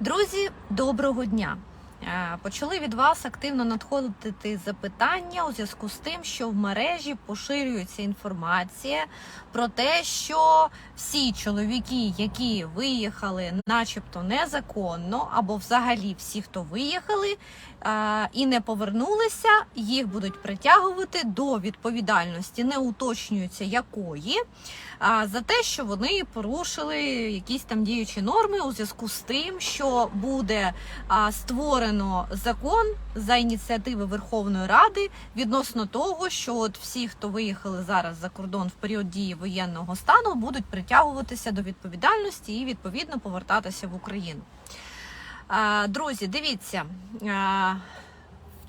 Друзі, доброго дня! Е, Почали від вас активно надходити запитання у зв'язку з тим, що в мережі поширюється інформація про те, що всі чоловіки, які виїхали, начебто незаконно, або взагалі всі, хто виїхали е, і не повернулися, їх будуть притягувати до відповідальності, не уточнюється якої за те, що вони порушили якісь там діючі норми у зв'язку з тим, що буде а, створено закон за ініціативи Верховної Ради відносно того, що от всі, хто виїхали зараз за кордон в період дії воєнного стану, будуть притягуватися до відповідальності і відповідно повертатися в Україну. Друзі, дивіться.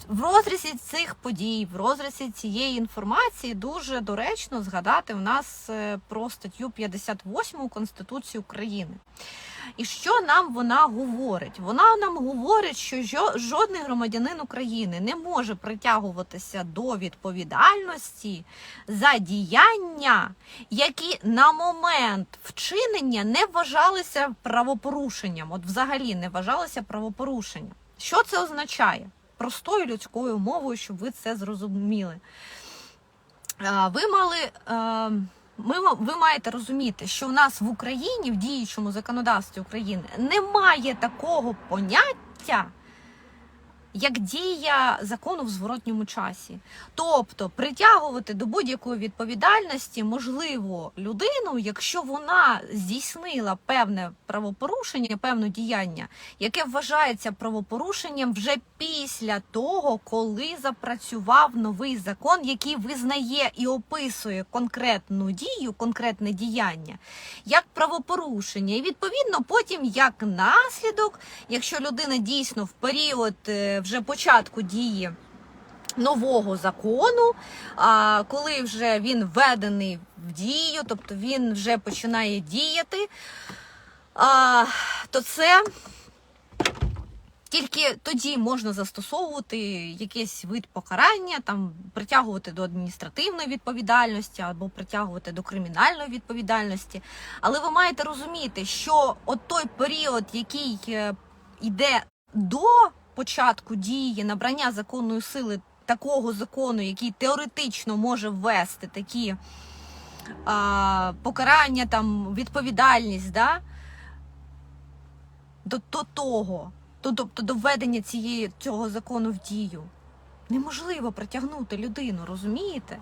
В розрізі цих подій, в розрізі цієї інформації дуже доречно згадати в нас е, про статтю 58 Конституції України. І що нам вона говорить? Вона нам говорить, що жодний громадянин України не може притягуватися до відповідальності за діяння, які на момент вчинення не вважалися правопорушенням. От взагалі не вважалися правопорушенням. Що це означає? Простою людською мовою, щоб ви це зрозуміли. Ви мали. е, Ми, ви маєте розуміти, що в нас в Україні, в діючому законодавстві України, немає такого поняття, як дія закону в зворотньому часі. Тобто притягувати до будь-якої відповідальності можливо людину, якщо вона здійснила певне правопорушення, певне діяння, яке вважається правопорушенням вже після того, коли запрацював новий закон, який визнає і описує конкретну дію, конкретне діяння як правопорушення, і відповідно потім як наслідок, якщо людина дійсно в період е, вже початку дії. Нового закону, коли вже він введений в дію, тобто він вже починає діяти, то це тільки тоді можна застосовувати якийсь вид покарання, там притягувати до адміністративної відповідальності або притягувати до кримінальної відповідальності. Але ви маєте розуміти, що от той період, який е, йде до початку дії набрання законної сили такого закону, який теоретично може ввести такі а, покарання, там відповідальність, да, до, до того, то, тобто до введення цієї цього закону в дію, неможливо притягнути людину, розумієте?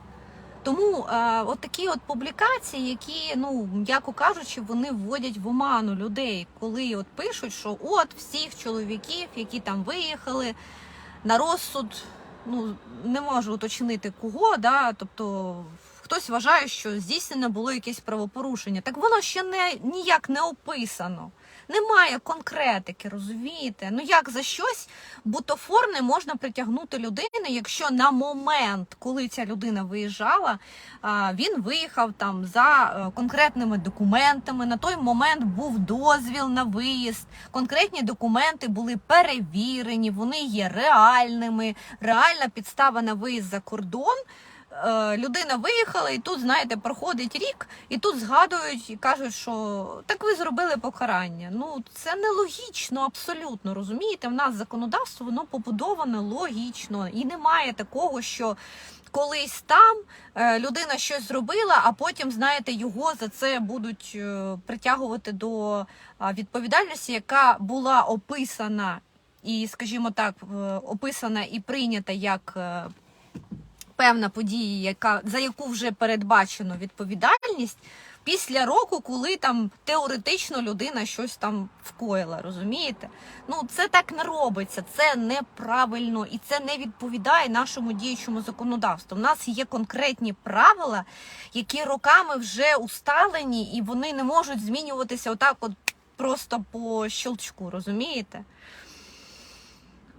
Тому е, от такі от публікації, які, ну м'яко кажучи, вони вводять в оману людей, коли от пишуть, що от всіх чоловіків, які там виїхали на розсуд, ну не можу уточнити кого, да, тобто хтось вважає, що здійснено було якесь правопорушення. Так воно ще не ніяк не описано. Немає конкретики, розумієте? Ну як за щось бутафорне можна притягнути людину, якщо на момент, коли ця людина виїжджала, він виїхав там за е, конкретними документами. На той момент був дозвіл на виїзд. Конкретні документи були перевірені, вони є реальними. Реальна підстава на виїзд за кордон. Е, Людина виїхала, і тут, знаєте, проходить рік, і тут згадують і кажуть, що так ви зробили покарання. Ну це нелогічно, абсолютно розумієте. В нас законодавство воно побудоване логічно, і немає такого, що колись там е, людина щось зробила, а потім, знаєте, його за це будуть е, притягувати до відповідальності, яка була описана і, скажімо так, описана і прийнята як. Певна подія, яка за яку вже передбачено відповідальність після року, коли там теоретично людина щось там вкоїла, розумієте? Ну це так не робиться, це неправильно і це не відповідає нашому діючому законодавству. У нас є конкретні правила, які роками вже усталені, і вони не можуть змінюватися отак, от просто по щелчку, розумієте?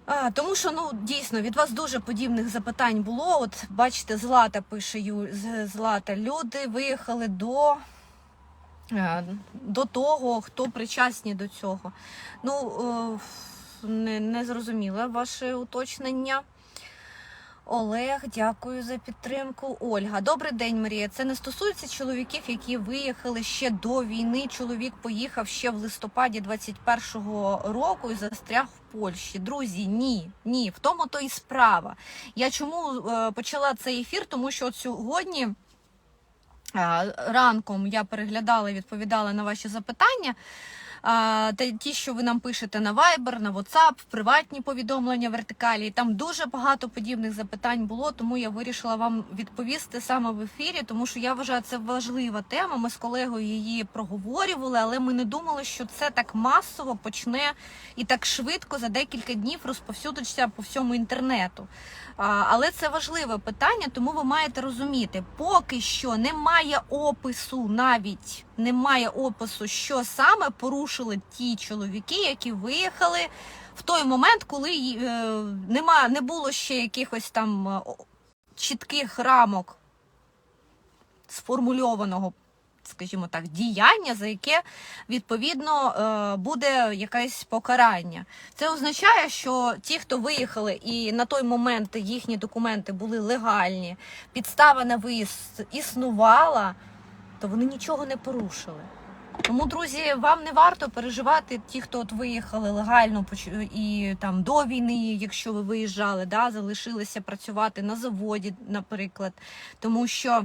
А, тому що ну дійсно від вас дуже подібних запитань було. От бачите, Злата пише Злата. Люди виїхали до, е, до того, хто причасні до цього. Ну е, не, не зрозуміла ваше уточнення. Олег, дякую за підтримку. Ольга, добрий день, Марія. Це не стосується чоловіків, які виїхали ще до війни. Чоловік поїхав ще в листопаді 21-го року і застряг в Польщі. Друзі, ні, ні, в тому то і справа. Я чому е, почала цей ефір? Тому що от сьогодні. е, Ранком я переглядала і відповідала на ваші запитання. Ті, що ви нам пишете на Viber, на WhatsApp, приватні повідомлення вертикалі. Там дуже багато подібних запитань було, тому я вирішила вам відповісти саме в ефірі, тому що я вважаю, це важлива тема. Ми з колегою її проговорювали, але ми не думали, що це так масово почне і так швидко за декілька днів розповсюдиться по всьому інтернету. Але це важливе питання, тому ви маєте розуміти, поки що немає опису, навіть немає опису, що саме порушили ті чоловіки, які виїхали в той момент, коли е, нема, не було ще якихось там чітких рамок сформульованого, скажімо так, діяння, за яке відповідно е, буде якесь покарання. Це означає, що ті, хто виїхали, і на той момент їхні документи були легальні, підстава на виїзд існувала, то вони нічого не порушили. Тому, друзі, вам не варто переживати ті, хто от виїхали легально і там до війни, якщо ви виїжджали, да, залишилися працювати на заводі, наприклад, тому що.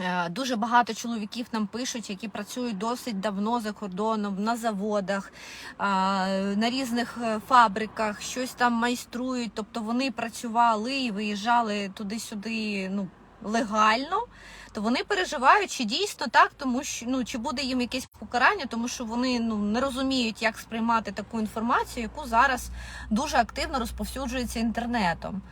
Е, Дуже багато чоловіків нам пишуть, які працюють досить давно за кордоном на заводах, на різних е, фабриках, щось там майструють. Тобто вони працювали і виїжджали туди-сюди ну, легально. То вони переживають, чи дійсно так, тому що ну чи буде їм якесь покарання, тому що вони ну не розуміють, як сприймати таку інформацію, яку зараз дуже активно розповсюджується інтернетом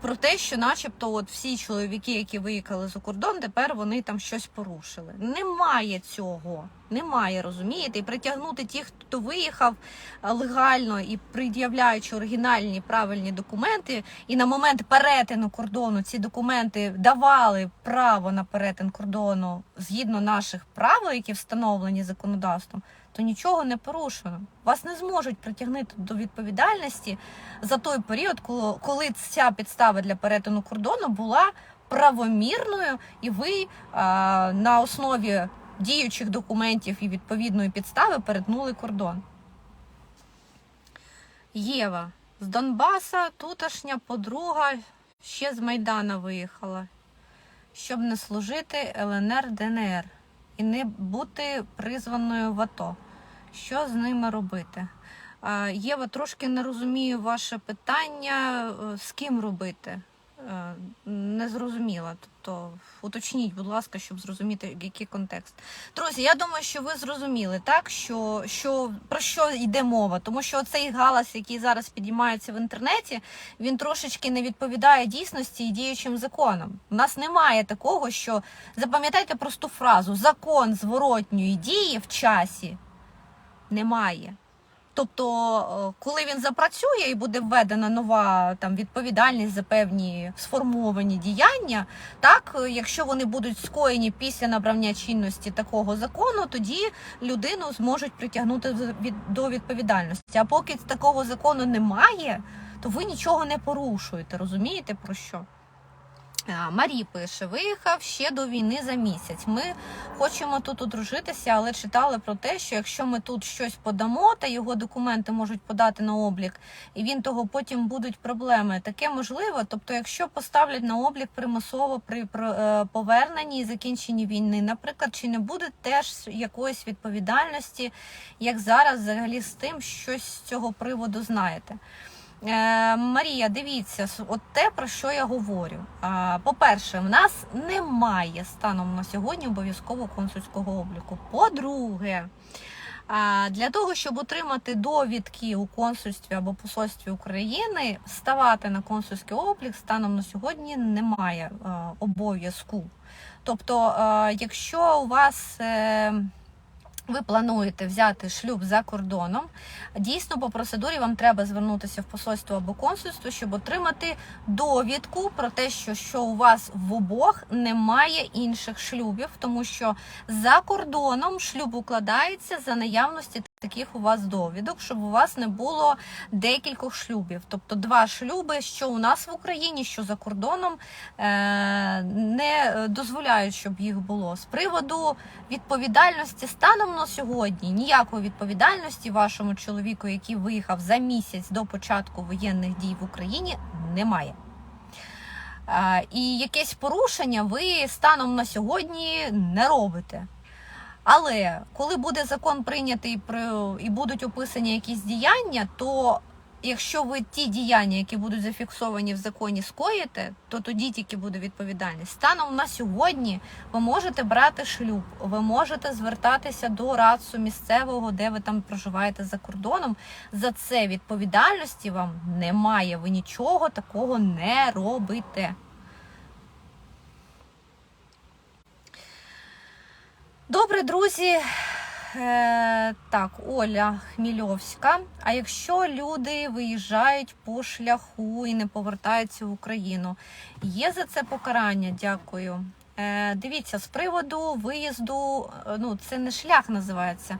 про те, що, начебто, от всі чоловіки, які виїхали за кордон, тепер вони там щось порушили. Немає цього, немає, розумієте? І притягнути тих, хто виїхав легально і пред'являючи оригінальні правильні документи, і на момент перетину кордону ці документи давали право на перетин кордону згідно наших правил, які встановлені законодавством. То нічого не порушено. Вас не зможуть притягнути до відповідальності за той період, коли, ця підстава для перетину кордону була правомірною, і ви а, на основі діючих документів і відповідної підстави перетнули кордон. Єва з Донбаса, туташня подруга ще з Майдана виїхала, щоб не служити ЛНР ДНР і не бути призваною в АТО. Що з ними робити? Єва, трошки не розумію ваше питання, е, з ким робити. Е, Не зрозуміла. Тобто уточніть, будь ласка, щоб зрозуміти, який контекст. Друзі, я думаю, що ви зрозуміли, так що, що про що йде мова, тому що цей галас, який зараз підіймається в інтернеті, він трошечки не відповідає дійсності і діючим законам. У нас немає такого, що запам'ятайте просту фразу: закон зворотньої дії в часі немає. Тобто, е, коли він запрацює і буде введена нова там відповідальність за певні сформовані діяння, так е, якщо вони будуть скоєні після набрання чинності такого закону, тоді людину зможуть притягнути до відповідальності. А поки такого закону немає, то ви нічого не порушуєте. Розумієте про що? Марі пише: виїхав ще до війни за місяць. Ми хочемо тут одружитися, але читали про те, що якщо ми тут щось подамо, та його документи можуть подати на облік, і він того потім будуть проблеми. Таке можливо. Тобто, якщо поставлять на облік примусово при е, поверненні і закінченні війни, наприклад, чи не буде теж якоїсь відповідальності, як зараз взагалі з тим, щось з цього приводу знаєте. Е, Марія, дивіться, от те, про що я говорю. По-перше, в нас немає станом на сьогодні обов'язково консульського обліку. По-друге, для того, щоб отримати довідки у консульстві або посольстві України, ставати на консульський облік станом на сьогодні немає е, обов'язку. Тобто, е, якщо у вас ви плануєте взяти шлюб за кордоном, дійсно по процедурі вам треба звернутися в посольство або консульство, щоб отримати довідку про те, що, що у вас в обох немає інших шлюбів, тому що за кордоном шлюб укладається за наявності таких у вас довідок, щоб у вас не було декількох шлюбів. Тобто два шлюби, що у нас в Україні, що за кордоном, е, не дозволяють, щоб їх було. З приводу відповідальності станом на сьогодні ніякої відповідальності вашому чоловіку, який виїхав за місяць до початку воєнних дій в Україні, немає. Е, І якесь порушення ви станом на сьогодні не робите. Але коли буде закон прийнятий про- і будуть описані якісь діяння, то якщо ви ті діяння, які будуть зафіксовані в законі, скоїте, то тоді тільки буде відповідальність. Станом на сьогодні ви можете брати шлюб, ви можете звертатися до радцу місцевого, де ви там проживаєте за кордоном. За це відповідальності вам немає. Ви нічого такого не робите. Добре, друзі. Е, так, Оля Хмільовська. А якщо люди виїжджають по шляху і не повертаються в Україну, є за це покарання? Дякую. Е, дивіться, з приводу виїзду, е, ну це не шлях називається.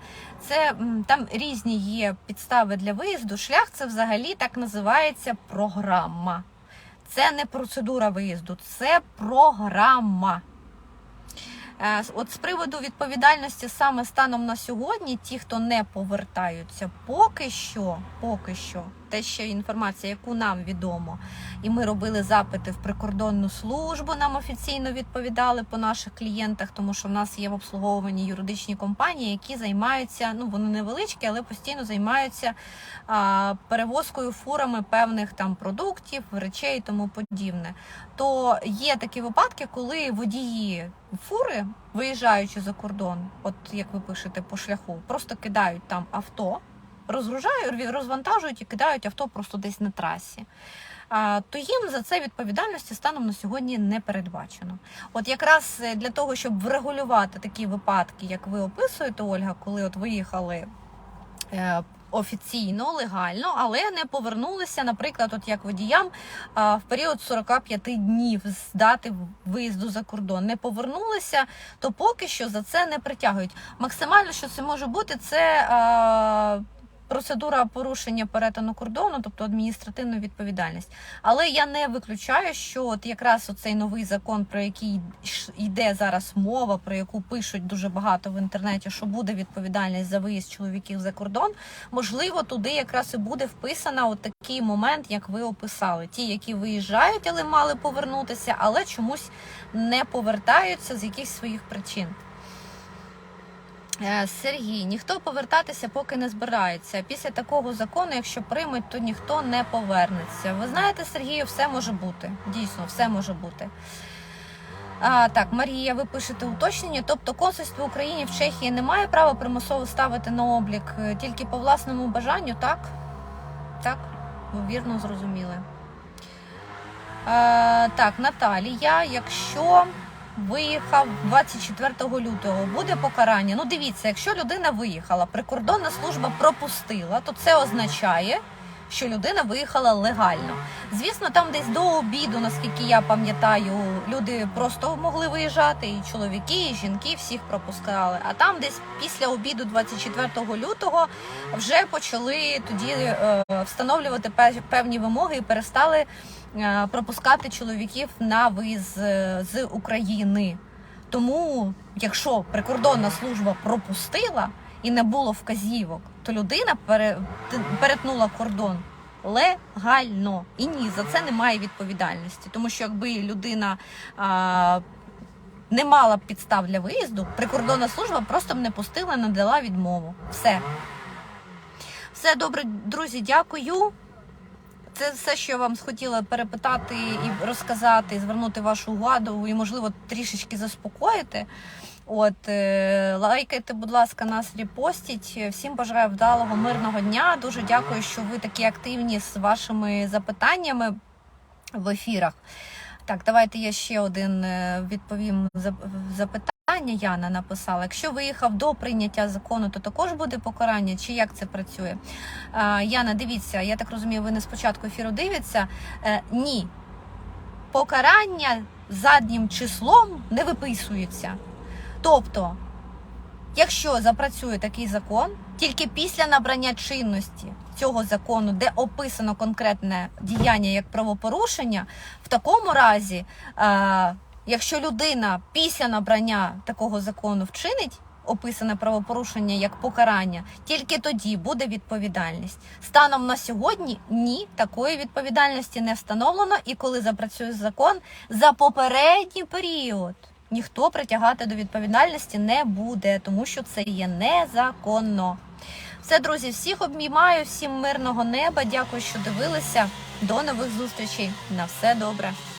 Це там різні є підстави для виїзду. Шлях це взагалі так називається програма. Це не процедура виїзду, це програма. Е, От з приводу відповідальності саме станом на сьогодні, ті, хто не повертаються, поки що, поки що, те, що інформація, яку нам відомо, і ми робили запити в прикордонну службу, нам офіційно відповідали по наших клієнтах, тому що в нас є в обслуговуванні юридичні компанії, які займаються, ну вони невеличкі, але постійно займаються а, перевозкою фурами певних там продуктів, речей і тому подібне. То є такі випадки, коли водії фури, виїжджаючи за кордон, от як ви пишете по шляху, просто кидають там авто, розгружають, розвантажують і кидають авто просто десь на трасі. То їм за це відповідальності станом на сьогодні не передбачено. От якраз е, для того, щоб врегулювати такі випадки, як ви описуєте, Ольга, коли от виїхали е, офіційно, легально, але не повернулися, наприклад, от як водіям в період 45 днів з дати виїзду за кордон. Не повернулися, то поки що за це не притягують. Максимально, що це може бути, це. Процедура порушення перетину кордону, тобто адміністративна відповідальність. Але я не виключаю, що от якраз оцей новий закон, про який йде зараз мова, про яку пишуть дуже багато в інтернеті, що буде відповідальність за виїзд чоловіків за кордон, можливо, туди якраз і буде вписана от такий момент, як ви описали. Ті, які виїжджають, але мали повернутися, але чомусь не повертаються з якихось своїх причин. Е, Сергій, ніхто повертатися поки не збирається. Після такого закону, якщо приймуть, то ніхто не повернеться. Ви знаєте, Сергію, все може бути. Дійсно, все може бути. А, так, Марія, ви пишете уточнення. Тобто консульство України в Чехії не має права примусово ставити на облік е, тільки по власному бажанню, так? Так, ви вірно зрозуміли. Е, так, Наталія, якщо виїхав 24 лютого, буде покарання. Ну, дивіться, якщо людина виїхала, прикордонна служба пропустила, то це означає, що людина виїхала легально. Звісно, там десь до обіду, наскільки я пам'ятаю, люди просто могли виїжджати, і чоловіки, і жінки всіх пропускали. А там десь після обіду 24 лютого вже почали тоді е, встановлювати певні вимоги і перестали е, пропускати чоловіків на виїзд з, України. Тому, якщо прикордонна служба пропустила і не було вказівок, то людина пере, перетнула кордон легально. І ні, за це немає відповідальності. Тому що якби людина а, не мала підстав для виїзду, прикордонна служба просто б не пустила, не дала відмову. Все. Все добре, друзі, дякую. Це все, що я вам хотіла перепитати і розказати, і звернути вашу увагу, і, можливо, трішечки заспокоїти. От е, лайкайте, будь ласка, нас репостіть. Всім бажаю вдалого, мирного дня. Дуже дякую, що ви такі активні з вашими запитаннями в ефірах. Так, давайте я ще один е, відповім за- запитання. Яна написала: якщо виїхав до прийняття закону, то також буде покарання, чи як це працює? Яна, дивіться, я так розумію, ви не спочатку ефіру дивіться. Е, ні, покарання заднім числом не виписується. Тобто, Якщо запрацює такий закон, тільки після набрання чинності цього закону, де описано конкретне діяння як правопорушення, в такому разі, е, якщо людина після набрання такого закону вчинить описане правопорушення як покарання, тільки тоді буде відповідальність. Станом на сьогодні ні, такої відповідальності не встановлено, і коли запрацює закон за попередній період. Ніхто притягати до відповідальності не буде, тому що це є незаконно. Все, друзі, всіх обіймаю, всім мирного неба. Дякую, що дивилися. До нових зустрічей. На все добре.